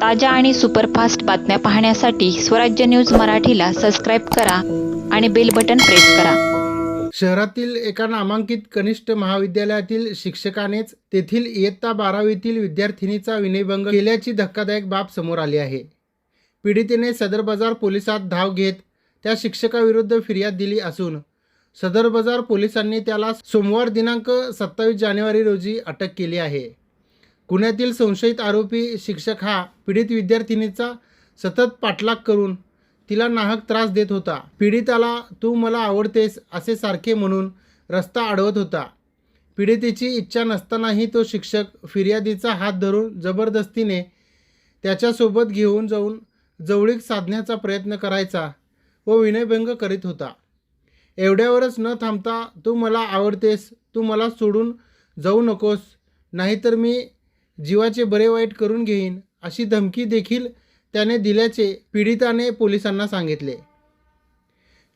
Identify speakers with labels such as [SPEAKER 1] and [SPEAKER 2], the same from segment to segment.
[SPEAKER 1] ताज्या आणि सुपरफास्ट बातम्या पाहण्यासाठी स्वराज्य न्यूज मराठीला सबस्क्राईब करा आणि बेल बटन प्रेस करा.
[SPEAKER 2] शहरातील एका नामांकित कनिष्ठ महाविद्यालयातील शिक्षकानेच तेथील इयत्ता बारावीतील विद्यार्थिनीचा विनयभंग केल्याची धक्कादायक बाब समोर आली आहे. पीडितेने सदर बाजार पोलिसात धाव घेत त्या शिक्षकाविरुद्ध फिर्याद दिली असून सदर बाजार पोलिसांनी त्याला सोमवार दिनांक सत्तावीस जानेवारी रोजी अटक केली आहे. पुण्यातील संशयित आरोपी शिक्षक हा पीडित विद्यार्थिनीचा सतत पाठलाग करून तिला नाहक त्रास देत होता. पीडिताला तू मला आवडतेस असे सारखे म्हणून रस्ता अडवत होता. पीडितेची इच्छा नसतानाही तो शिक्षक फिर्यादीचा हात धरून जबरदस्तीने त्याच्यासोबत घेऊन जाऊन जवळीक साधण्याचा प्रयत्न करायचा व विनयभंग करीत होता. एवढ्यावरच न थांबता तू मला आवडतेस तू मला सोडून जाऊ नकोस नाहीतर मी जीवाचे बरे वाईट करून घेईन अशी धमकी देखील त्याने दिल्याचे पीडिताने पोलिसांना सांगितले.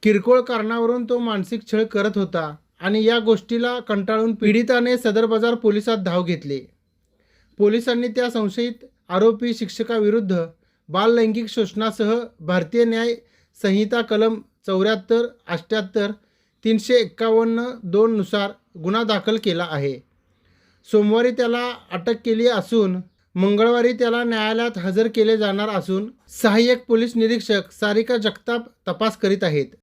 [SPEAKER 2] किरकोळ कारणावरून तो मानसिक छळ करत होता आणि या गोष्टीला कंटाळून पीडिताने सदर बाजार पोलिसात धाव घेतली. पोलिसांनी त्या संशयित आरोपी शिक्षकाविरुद्ध बाललैंगिक शोषणासह भारतीय न्याय संहिता कलम चौऱ्याहत्तर अठ्ठ्याहत्तर तीनशे एक्कावन्न दोननुसार गुन्हा दाखल केला आहे. सोमवारी त्याला अटक केली असून मंगळवारी त्याला न्यायालयात हजर केले जाणार असून सहाय्यक पोलीस निरीक्षक सारिका जगताप तपास करीत आहेत.